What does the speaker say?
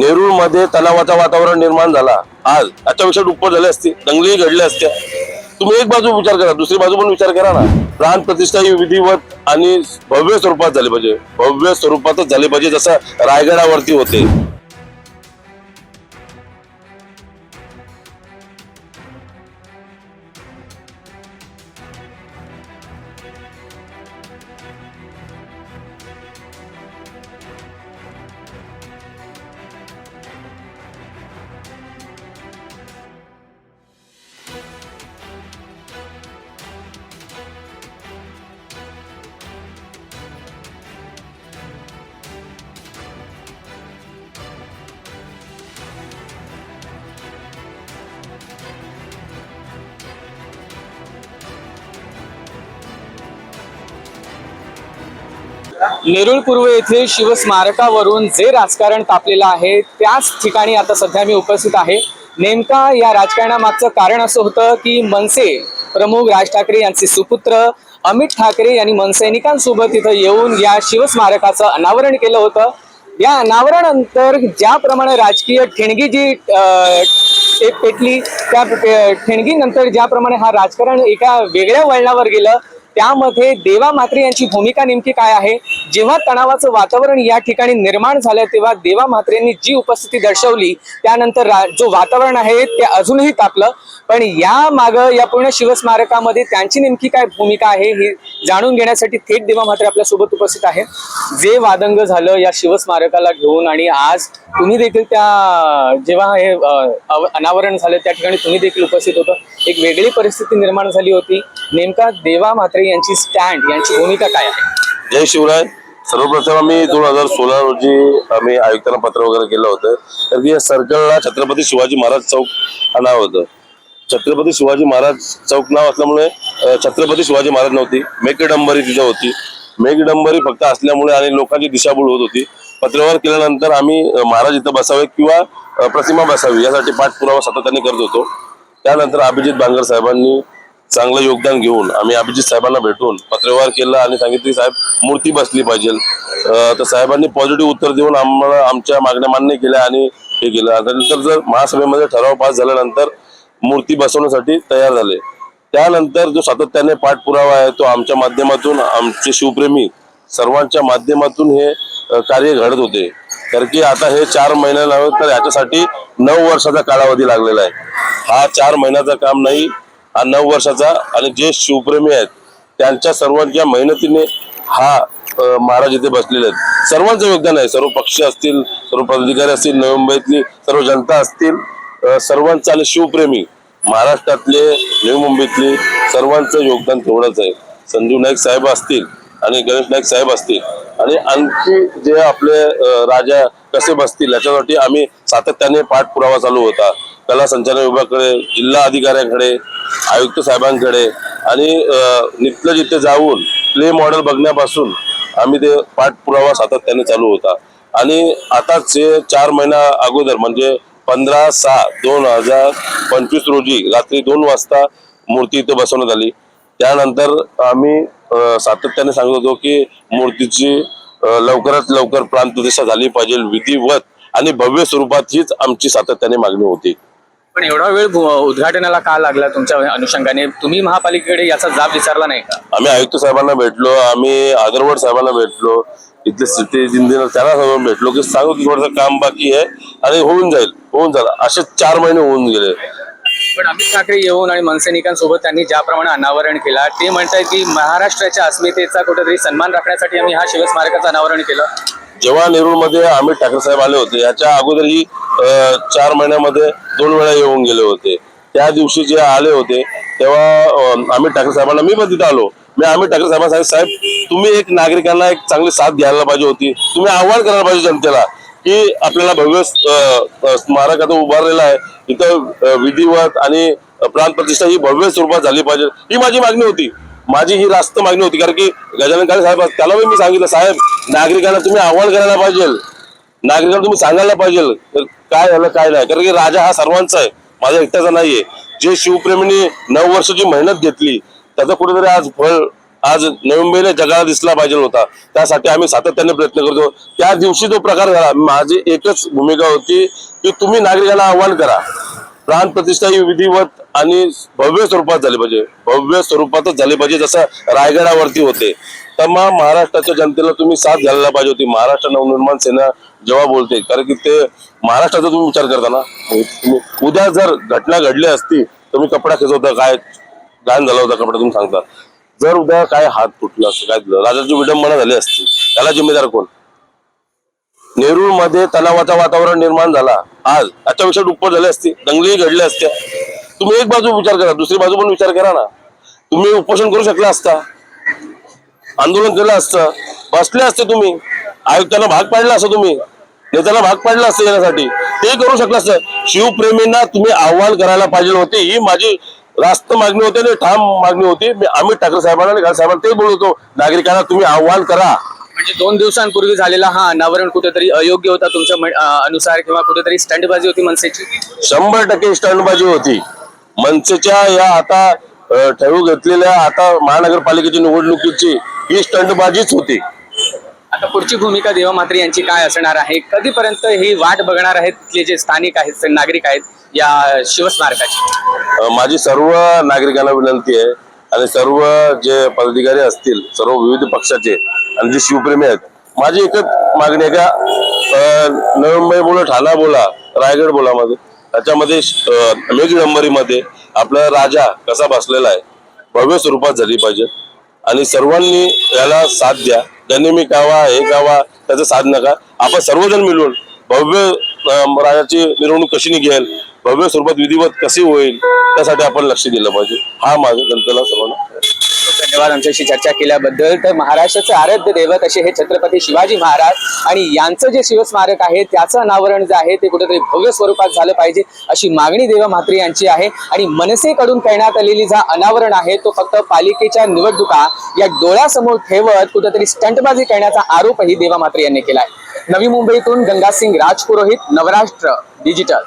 नेरूळमध्ये तणावाचं वातावरण निर्माण झाला. आज त्याच्यापेक्षा दुप्पट झाले असते. दंगली घडल्या असत्या तुम्ही एक बाजू विचार करा दुसरी बाजू पण विचार करा ना. प्राण प्रतिष्ठा ही विधिवत आणि भव्य स्वरूपात झाली पाहिजे. भव्य स्वरूपातच झाली पाहिजे जसं रायगडावरती होते. नेरुळ पूर्व येथे शिवस्मारकावरून जे राजकारण तापलेलं आहे त्याच ठिकाणी आता सध्या मी उपस्थित आहे. नेमका या राजकारणामागचं कारण असं होतं की मनसे प्रमुख राज ठाकरे यांचे सुपुत्र अमित ठाकरे यांनी मनसैनिकांसोबत इथं येऊन या शिवस्मारकाचं अनावरण केलं होतं. या अनावरणानंतर ज्याप्रमाणे राजकीय ठिणगी जी अं, पेटली त्या ठेणगीनंतर ठिणगीनंतर ज्याप्रमाणे हा राजकारण एका वेगळ्या वळणावर गेलं त्यामध्ये देवा म्हात्रे यांची भूमिका नेमकी काय आहे? जेव्हा तणावाचं वातावरण या ठिकाणी निर्माण झालं तेव्हा देवा म्हात्रेंनी जी उपस्थिती दर्शवली त्यानंतर रा- जो वातावरण आहे ते अजूनही तापलं. पण या माग या पूर्ण शिवस्मारकामध्ये त्यांची नेमकी काय भूमिका आहे हे जाणून घेण्यासाठी थेट देवा म्हात्रे आपल्यासोबत उपस्थित आहे जे वादंग झालं या शिवस्मारकाला घेऊन आणि आज तुम्ही देखील त्या जेव्हा हे अनावरण झालं त्या ठिकाणी तुम्ही देखील उपस्थित होतं. एक वेगळी परिस्थिती निर्माण झाली होती. नेमका देवा म्हात्रे यांची स्टँड यांची भूमिका काय आहे? जय शिवराय. सर्वप्रथम आम्ही दोन हजार सोळा रोजी आम्ही आयुक्तांना पत्र वगैरे केलं होतं. तर की या सर्कलला छत्रपती शिवाजी महाराज चौक हा नाव होतं. छत्रपती शिवाजी महाराज चौक नाव असल्यामुळे छत्रपती शिवाजी महाराज नव्हती. मेघडंबरी तिथं होती. मेघडंबरी फक्त असल्यामुळे आणि लोकांची दिशाभूल होत होती. पत्रव्यवहार केल्यानंतर आम्ही महाराज इथं बसावे किंवा प्रतिमा बसावी यासाठी पाठपुरावा सातत्याने करत होतो. त्यानंतर अभिजित बांगर साहेबांनी चांगलं योगदान घेऊन आम्ही अभिजित साहेबांना भेटून पत्रव्यवहार केला आणि सांगितलं की साहेब मूर्ती बसली पाहिजे. तर साहेबांनी पॉझिटिव्ह उत्तर देऊन आम्हाला आमच्या मागण्या मान्य केल्या आणि हे केलं. त्यानंतर जर महासभेमध्ये ठराव पास झाल्यानंतर मूर्ती बसवण्यासाठी तयार झाले. त्यानंतर जो सातत्याने पाठपुरावा आहे तो आमच्या माध्यमातून आमचे शिवप्रेमी सर्वांच्या माध्यमातून हे कार्य घडत होते. कारण की आता हे चार महिने नव्हे तर याच्यासाठी नऊ वर्षाचा कालावधी लागलेला आहे. हा चार महिन्याचा काम नाही हा नऊ वर्षाचा आणि जे शिवप्रेमी आहेत त्यांच्या सर्वांच्या मेहनतीने हा महाराज इथे बसलेले आहेत. सर्वांचं योगदान आहे. सर्व पक्ष असतील सर्व पदाधिकारी असतील नवी मुंबईतली सर्व जनता असतील सर्वांचं आणि शिवप्रेमी महाराष्ट्रातले नवी मुंबईतली सर्वांचं योगदान तेवढंच आहे. संजीव नाईक साहेब असतील आणि गणेश नाईक साहेब असतील. आणि आणखी जे आपले राजा कसे बसतील याच्यासाठी आम्ही सातत्याने पाठपुरावा चालू होता. कला संचालन विभागाकडे जिल्हा अधिकाऱ्यांकडे आयुक्त साहेबांकडे आणि अं, नित्य जिथे जाऊन प्ले मॉडेल बघण्यापासून आम्ही ते पाठपुरावा सातत्याने चालू होता. आणि आताच हे चार महिना अगोदर म्हणजे पंधरा सहा दोन हजार पंचवीस रोजी रात्री दोन वाजता मूर्ती इथे बसवण्यात आली. त्यानंतर आम्ही सातत्याने सांगत होतो की मूर्तीची लवकरात लवकर प्राणप्रतिष्ठा झाली पाहिजे विधिवत आणि भव्य स्वरूपात हीच आमची सातत्याने मागणी होती. पण एवढा वेळ उद्घाटनाला का लागला तुमच्या अनुषंगाने? तुम्ही महापालिकेकडे याचा जाब विचारला नाही का? आम्ही आयुक्त साहेबांना भेटलो आम्ही आदरवड साहेबांना भेटलो इथले सिटी इंजिनियर त्यांना सर्व भेटलो की सांगू की थोडंसं काम बाकी आहे आणि होऊन जाईल होऊन जाईल. असे चार महिने होऊन गेले. पण अमित ठाकरे येऊन आणि मनसैनिकांसोबत त्यांनी ज्याप्रमाणे अनावरण केला ते म्हणतायत की महाराष्ट्राच्या अस्मितेचा कुठेतरी सन्मान राखण्यासाठी आम्ही हा शिवस्मारकाचं अनावरण केलं. जेव्हा नेरूळमध्ये अमित ठाकरे साहेब आले होते याच्या अगोदरही चार महिन्यामध्ये दोन वेळा येऊन गेले होते. त्या दिवशी जे आले होते तेव्हा अमित ठाकरे साहेबांना मी पण तिथं आलो. मी अमित ठाकरे साहेबांना साहेब तुम्ही एक नागरिकांना एक चांगली साथ द्यायला पाहिजे होती. तुम्ही आव्हान करायला पाहिजे जनतेला. की आपल्याला भव्य स्मारक आता उभारलेलं आहे. इथं विधिवत आणि प्राणप्रतिष्ठा ही भव्य स्वरूपात झाली पाहिजे. ही माझी मागणी होती. माझी ही रास्त मागणी होती. कारण की गजानन काळे साहेब त्याला मी सांगितलं साहेब नागरिकांना तुम्ही आव्हान करायला पाहिजे. नागरिकांना तुम्ही सांगायला पाहिजे. काय झालं काय नाही. कारण की राजा हा सर्वांचा आहे. माझा एकट्याचा नाहीये. जे शिवप्रेमींनी नऊ वर्षाची मेहनत घेतली त्याचं कुठेतरी आज फळ आज नवी मुंबईला जगाला दिसला पाहिजे होता. त्यासाठी आम्ही सातत्याने प्रयत्न करतो. त्या दिवशी जो प्रकार झाला. माझी एकच भूमिका होती की तुम्ही नागरिकांना आव्हान करा. प्राण प्रतिष्ठा ही विधिवत आणि भव्य स्वरूपात झाली पाहिजे. भव्य स्वरूपातच झाली पाहिजे जसं रायगडावरती होते. तर मग महाराष्ट्राच्या जनतेला तुम्ही साथ घ्यायला पाहिजे होती. महाराष्ट्र नवनिर्माण सेना जेव्हा बोलते कारण की ते महाराष्ट्राचा तुम्ही विचार करता ना. उद्या जर घटना घडली असती तर कपडा खेचवता काय गायन झाला होता कपडा तुम्ही सांगता. जर उद्या काय हात फुटला असतं काय दिलं राजाची विडंबना झाली असती त्याला जिम्मेदार कोण? नेरूळमध्ये तणावाचं वातावरण निर्माण झाला. आज त्याच्यापेक्षा दुप्पट झाले असते दंगली घडल्या असत्या. तुम्ही एक बाजू विचार करा दुसरी बाजू पण विचार करा ना. तुम्ही उपोषण करू शकला असता आंदोलन केलं असतं बसले असते तुम्ही आयुक्तांना भाग पाडला असं तुम्ही नेत्याला भाग पाडला असतं येण्यासाठी ते करू शकलं असतं. शिवप्रेमींना तुम्ही आव्हान करायला पाहिजे होते ही माझी रास्त मागणी होती आणि ठाम मागणी होती. मी अमित ठाकरे साहेबांना आणि साहेबांना ते बोलत नागरिकांना तुम्ही आव्हान करा. म्हणजे दोन दिवसांपूर्वी झालेला हा अनावरण कुठेतरी अयोग्य होता तुमच्या अनुसार किंवा कुठेतरी स्टंटबाजी होती मनसेची? शंभर टक्के स्टंटबाजी होती. मनसेच्या या आता ठरवू घेतलेल्या आता महानगरपालिकेची निवडणुकीची ही स्टंटबाजीच होती. आता पुढची भूमिका देवा मात्रे यांची काय असणार आहे? कधीपर्यंत ही वाट बघणार आहेत तिथले जे स्थानिक आहेत नागरिक आहेत या शिवस्मारकाची? माझी सर्व नागरिकांना विनंती आहे आणि सर्व जे पदाधिकारी असतील सर्व विविध पक्षाचे आणि जे शिवप्रेमी आहेत माझी एकच मागणी आहे का अ, बोला ठाणा बोला रायगड बोला मध्ये त्याच्यामध्ये अ, मेघ नंबरीमध्ये आपला राजा कसा बसलेला आहे भव्य स्वरूपात झाली पाहिजे. आणि सर्वांनी याला साथ द्या. त्यांनी मी कावा हे कावा त्याचं साथ नका आपण सर्वजण मिळून भव्य राजाची मिरवणूक कशी निघेल? भव्य स्वरूपात विधिवत कशी होईल? त्यासाठी आपण लक्ष दिलं पाहिजे. हा माझा जनतेला सर्वांना धन्यवाद आमच्याशी चर्चा केल्याबद्दल. तर महाराष्ट्राचे आराध्य दैवत असे हे छत्रपती शिवाजी महाराज आणि यांचं जे शिवस्मारक आहे त्याचं अनावरण जे आहे ते कुठेतरी भव्य स्वरूपात झालं पाहिजे अशी मागणी देवा म्हात्रे यांची आहे. आणि मनसेकडून करण्यात आलेली जा अनावरण आहे तो फक्त पालिकेच्या निवडणुका या डोळ्यासमोर ठेवत कुठेतरी स्टंटबाजी करण्याचा आरोपही देवा म्हात्रे यांनी केला आहे. नवी मुंबईतून गंगासिंग राजपुरोहित नवराष्ट्र डिजिटल.